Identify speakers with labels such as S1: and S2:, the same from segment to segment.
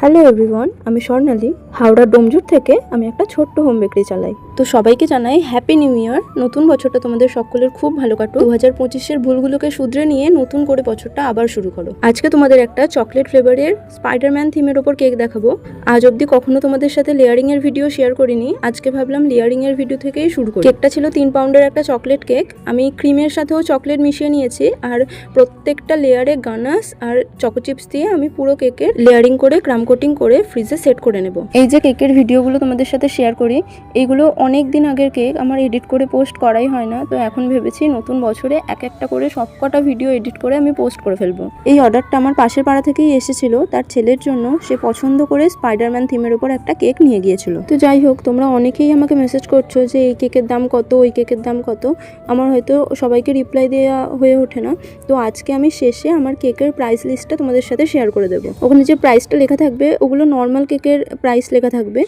S1: Hello everyone আমি স্বর্ণালী, হাওড়া ডোমজুর থেকে আমি একটা ছোট্ট হোম বেকারি চালাই। তো সবাইকে জানাই হ্যাপি নিউ ইয়ার নতুন বছরটা তোমাদের সকলের খুব ভালো কাটুক। দু হাজার পঁচিশের ভুলগুলোকে শুধরে নিয়ে নতুন করে বছরটা আবার শুরু করো। আজকে তোমাদের একটা চকলেট ফ্লেভারের স্পাইডারম্যান থিমের ওপর কেক দেখাবো। আজ অবধি কখনো তোমাদের সাথে লেয়ারিং এর ভিডিও শেয়ার করিনি। আজকে ভাবলাম লেয়ারিং এর ভিডিও থেকেই শুরু করি। কেকটা ছিল তিন পাউন্ডের একটা চকলেট কেক আমি ক্রিমের সাথেও চকলেট মিশিয়ে নিয়েছি। আর প্রত্যেকটা লেয়ারে গানাস আর চকো চিপস দিয়ে আমি পুরো কেকের লেয়ারিং করে ক্রাম কোটিং করে ফ্রিজে সেট করে নেব। এই যে কেকের ভিডিওগুলো তোমাদের সাথে শেয়ার করি এইগুলো অনেক দিন আগের কেক আমার এডিট করে পোস্ট করাই হয় না, তো এখন ভেবেছি নতুন বছরে এক একটা করে সবকটা ভিডিও এডিট করে আমি পোস্ট করে ফেলব। এই অর্ডারটা আমার পাশের পাড়া থেকেই এসেছিল, তার ছেলের জন্য সে পছন্দ করে স্পাইডারম্যান থিমের উপর একটা কেক নিয়ে গিয়েছিল। তো যাই হোক, তোমরা অনেকেই আমাকে মেসেজ করছ যে এই কেকের দাম কত, ওই কেকের দাম কত, আমার হয়তো সবাইকে রিপ্লাই দেওয়া হয়ে ওঠে না, তো আজকে আমি শেষে আমার কেকের প্রাইস লিস্টটা তোমাদের সাথে শেয়ার করে দেবো। ওখানে যে প্রাইসটা লেখা থাকবে ওগুলো নর্মাল কেকের প্রাইস লেখা থাকবে।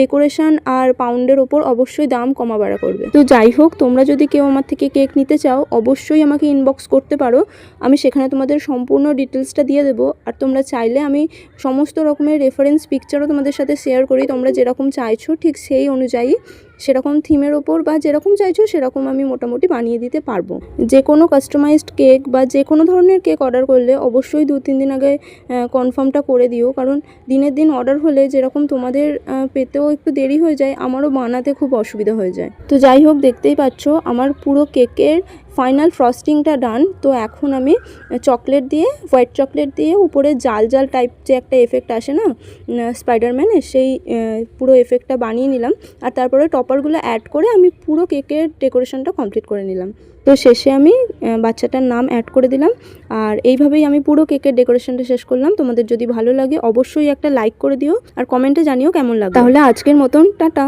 S1: ডেকোরেশন আর পাউন্ডের ওপর অবশ্যই দাম কমা বাড়া করবে। তো যাই হোক, তোমরা যদি কেউ আমার থেকে কেক নিতে চাও, অবশ্যই আমাকে ইনবক্স করতে পারো। আমি সেখানে তোমাদের সম্পূর্ণ ডিটেলসটা দিয়ে দেবো। আর তোমরা চাইলে আমি সমস্ত রকমের রেফারেন্স পিকচারও তোমাদের সাথে শেয়ার করি। তোমরা যেরকম চাইছো, ঠিক সেই অনুযায়ী সেরকম থিমের ওপর বা যেরকম চাইছো সেরকম আমি মোটামুটি বানিয়ে দিতে পারব। যে কোনো কাস্টমাইজড কেক বা যে কোনো ধরনের কেক অর্ডার করলে অবশ্যই দু তিন দিন আগে কনফার্মটা করে দিও। কারণ দিনের দিন অর্ডার হলে যেরকম তোমাদের পেতেও একটু দেরি হয়ে যায়, আমারও বানাতে খুব অসুবিধা হয়ে যায়। তো যাই হোক, দেখতেই পাচ্ছ, আমার পুরো কেকের ফাইনাল ফ্রস্টিংটা ডান তো এখন আমি চকলেট দিয়ে হোয়াইট চকলেট দিয়ে উপরে জাল জাল টাইপ যে একটা এফেক্ট আসে না স্পাইডারম্যানের সেই পুরো এফেক্টটা বানিয়ে নিলাম। আর তারপরে টপারগুলো অ্যাড করে আমি পুরো কেকের ডেকোরেশনটা কমপ্লিট করে নিলাম। তো শেষে আমি বাচ্চাটার নাম অ্যাড করে দিলাম। আর এইভাবেই আমি পুরো কেকের ডেকোরেশনটা শেষ করলাম। তোমাদের যদি ভালো লাগে অবশ্যই একটা লাইক করে দিও। আর কমেন্টে জানিও কেমন লাগে তাহলে আজকের মতন, টাটা।